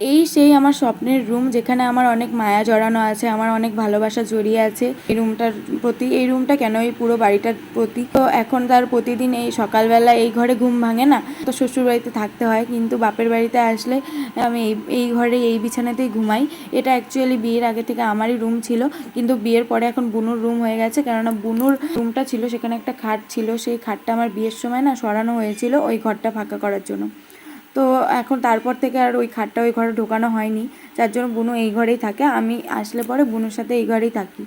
এই সেই আমার স্বপ্নের রুম যেখানে আমার অনেক মায়া জড়ানো আছে, আমার অনেক ভালোবাসা জড়িয়ে আছে। এই রুমটার প্রতি, এই রুমটা কেন এই পুরো বাড়িটার প্রতি? তো এখন তার প্রতিদিন এই সকালবেলা এই ঘরে ঘুম ভাঙে না, তো শ্বশুর বাড়িতে থাকতে হয়। কিন্তু বাপের বাড়িতে আসলে আমি এই এই ঘরে এই বিছানাতেই ঘুমাই। এটা অ্যাকচুয়ালি বিয়ের আগে থেকে আমারই রুম ছিল। কিন্তু বিয়ের পরে এখন বুনুর রুম হয়ে গেছে। কেননা বুনুর রুমটা ছিল, সেখানে একটা খাট ছিল। সেই খাটটা আমার বিয়ের সময় না সরানো হয়েছিল ওই ঘরটা ফাঁকা করার জন্য। তো এখন তারপর থেকে আর ওই খাটটা ওই ঘরে ঢোকানো হয়নি। যার জন্য বুনু এই ঘরেই থাকে। আমি আসলে পরে বুনুর সাথে এই ঘরেই থাকি।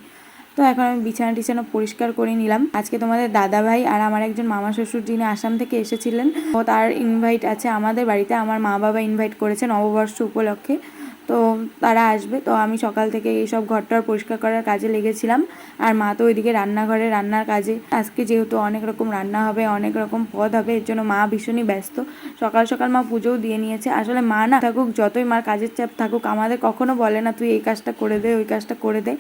তো এখন আমি বিছানা টিছানা পরিষ্কার করে নিলাম। আজকে তোমাদের দাদা ভাই আর আমার একজন মামা শ্বশুর যিনি আসাম থেকে এসেছিলেন, ও তার ইনভাইট আছে আমাদের বাড়িতে। আমার মা বাবা ইনভাইট করেছে নববর্ষ উপলক্ষে। তো তারা আসবে। তো আমি সকাল থেকে এইসব ঘরটার পরিষ্কার করার কাজে লেগেছিলাম। আর মা তো ওইদিকে রান্নাঘরে রান্নার কাজে। আজকে যেহেতু অনেক রকম রান্না হবে, অনেক রকম পদ হবে, এর জন্য মা ভীষণই ব্যস্ত। সকাল সকাল মা পুজোও দিয়ে নিয়েছে। আসলে মা না থাকুক, যতই মার কাজের চাপ থাকুক, আমাদের কখনো বলে না, তুই এই কাজটা করে দে, ওই কাজটা করে দে।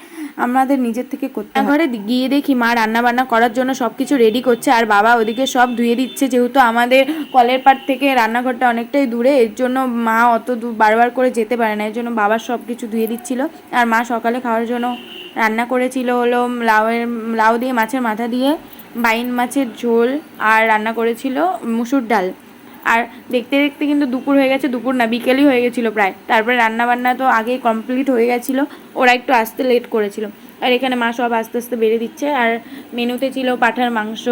আমাদের নিজের থেকে করতে ঘরে গিয়ে দেখি মা রান্না বান্না করার জন্য সব কিছু রেডি করছে, আর বাবা ওদিকে সব ধুয়ে দিচ্ছে। যেহেতু আমাদের কলের পাড় থেকে রান্নাঘরটা অনেকটাই দূরে, এর জন্য মা অত বারবার করে যেতে পারে না। জন্য বাবা সব কিছু ধুয়ে দিচ্ছিল। আর মা সকালে খাওয়ার জন্য রান্না করেছিল হলো লাউয়ের, লাউ দিয়ে মাছের মাথা দিয়ে, বাইন মাছের ঝোল আর রান্না করেছিল মুসুর ডাল। আর দেখতে দেখতে কিন্তু দুপুর হয়ে গেছে, দুপুর না, বিকেলই হয়ে গেছিল প্রায়। তারপরে রান্না বান্না তো আগেই কমপ্লিট হয়ে গেছিল, ওরা একটু আসতে লেট করেছিল। আর এখানে মা সব আস্তে আস্তে বেড়ে দিচ্ছে। আর মেনুতে ছিল পাঠার মাংস,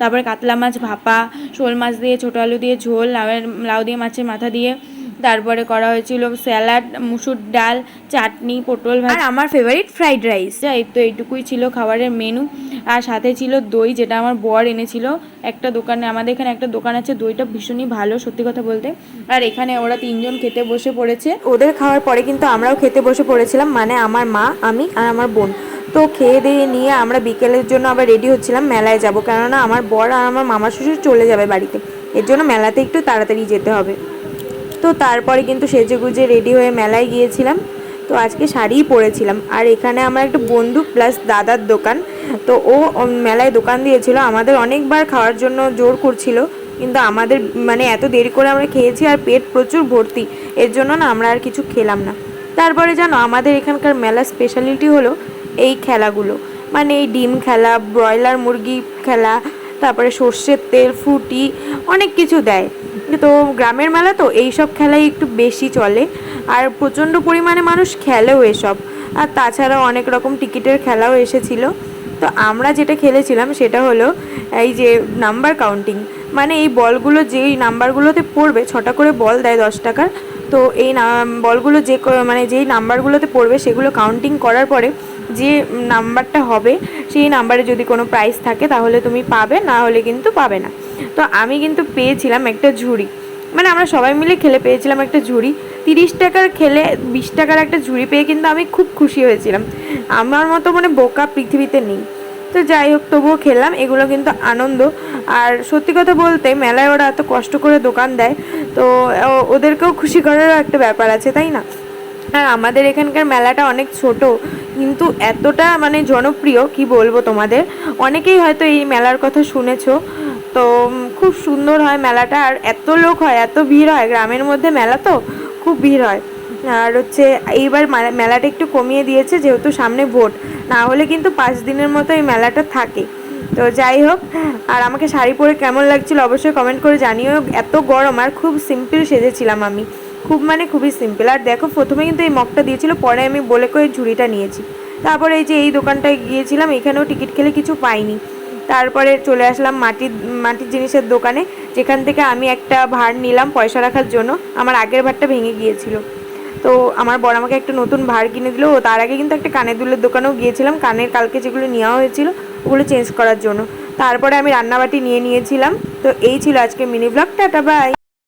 তারপরে কাতলা মাছ ভাপা, শোল মাছ দিয়ে, ছোটো আলু দিয়ে ঝোল, লাউয়ের, লাউ দিয়ে মাছের মাথা দিয়ে তারপরে করা হয়েছিল স্যালাড মুসুর ডাল চাটনি পটল ভাত আর আমার ফেভারিট ফ্রাইড রাইস এই তো এইটুকুই ছিল খাবারের মেনু আর সাথে ছিল দই যেটা আমার বর এনেছিল একটা দোকানে। আমাদের এখানে একটা দোকান আছে দইটা ভীষণই ভালো সত্যি কথা বলতে। আর এখানে ওরা তিনজন খেতে বসে পড়েছে। ওদের খাওয়ার পরে কিন্তু আমরাও খেতে বসে পড়েছিলাম মানে আমার মা আমি আর আমার বোন। তো খেয়ে দিয়ে নিয়ে আমরা বিকেলের জন্য আবার রেডি হচ্ছিলাম মেলায় যাব। কেননা আমার বর আর আমার মামা শ্বশুর চলে যাবে বাড়িতে। এর জন্য মেলাতে একটু তাড়াতাড়ি যেতে হবে। তো তারপরে কিন্তু সেজে গুজে রেডি হয়ে মেলায় গিয়েছিলাম। তো আজকে শাড়িই পরেছিলাম। আর এখানে আমার একটা বন্ধু প্লাস দাদার দোকান। তো ও মেলায় দোকান দিয়েছিল। আমাদের অনেকবার খাওয়ার জন্য জোর করছিল। কিন্তু আমাদের মানে এত দেরি করে আমরা খেয়েছি আর পেট প্রচুর ভর্তি। এর জন্য না আমরা আর কিছু খেলাম না। তারপরে জানো, আমাদের এখানকার মেলা স্পেশালিটি হলো এই খেলাগুলো। মানে এই ডিম খেলা, ব্রয়লার মুরগি খেলা তারপরে সর্ষের তেল, ফুটি, অনেক কিছু দেয়। তো গ্রামের মেলা তো এই সব খেলাই একটু বেশি চলে। আর প্রচণ্ড পরিমাণে মানুষ খেলেও এসব। আর তাছাড়াও অনেক রকম টিকিটের খেলাও এসেছিল। তো আমরা যেটা খেলেছিলাম সেটা হলো এই যে নাম্বার কাউন্টিং। মানে এই বলগুলো যেই নাম্বারগুলোতে পড়বে, ছটা করে বল দেয় দশ টাকার। তো এই বলগুলো যে মানে যেই নাম্বারগুলোতে পড়বে সেগুলো কাউন্টিং করার পরে যে নাম্বারটা হবে, সেই নাম্বারে যদি কোনো প্রাইস থাকে তাহলে তুমি পাবে, না হলে কিন্তু পাবে না। তো আমি কিন্তু পেয়েছিলাম একটা ঝুড়ি। মানে আমরা সবাই মিলে খেলে পেয়েছিলাম একটা ঝুড়ি। তিরিশ টাকার খেলে বিশ টাকার একটা ঝুড়ি পেয়ে কিন্তু আমি খুব খুশি হয়েছিলাম। আমার মতো মানে বোকা পৃথিবীতে নেই। তো যাই হোক, তবুও খেললাম এগুলো কিন্তু আনন্দ। আর সত্যি কথা বলতে মেলায় ওরা এত কষ্ট করে দোকান দেয়, তো ওদেরকেও খুশি করারও একটা ব্যাপার আছে, তাই না? আর আমাদের এখানকার মেলাটা অনেক ছোট, কিন্তু এতটা মানে জনপ্রিয়, কি বলব তোমাদের? অনেকেই হয়তো এই মেলার কথা শুনেছো, তো খুব সুন্দর হয় মেলাটা, আর এত লোক হয়, এত ভিড় হয়, গ্রামের মধ্যে মেলা তো খুব ভিড় হয়। আর হচ্ছে, এইবার মেলা- মেলাটা একটু কমিয়ে দিয়েছে, যেহেতু সামনে ভোট, না হলে কিন্তু পাঁচ দিনের মতো এই মেলাটা থাকে। তো যাই হোক, আর আমাকে শাড়ি পরে কেমন লাগছিল অবশ্যই কমেন্ট করে জানিও। এত গরম, আর খুব সিম্পল সেজেছিলাম আমি। খুব মানে খুবই সিম্পল আর দেখো, প্রথমে কিন্তু এই মগটা দিয়েছিল, পরে আমি বলে করে ঝুড়িটা নিয়েছি। তারপরে এই যে এই দোকানটায় গিয়েছিলাম, এখানেও টিকিট খেলে কিছু পাইনি। তারপরে চলে আসলাম মাটির মাটির জিনিসের দোকানে, যেখান থেকে আমি একটা ভাঁড় নিলাম পয়সা রাখার জন্য। আমার আগের ভাঁড়টা ভেঙে গিয়েছিল। তো আমার বড় আমাকে একটা নতুন ভাঁড় কিনে দিল। ও তার আগে কিন্তু একটা কানের দুলের দোকানেও গিয়েছিলাম। কানের কালকে যেগুলো নেওয়া হয়েছিল, ওগুলো চেঞ্জ করার জন্য। তারপরে আমি রান্নাবাটি নিয়ে নিয়েছিলাম। তো এই ছিল আজকে মিনি ব্লগ টাটা বাই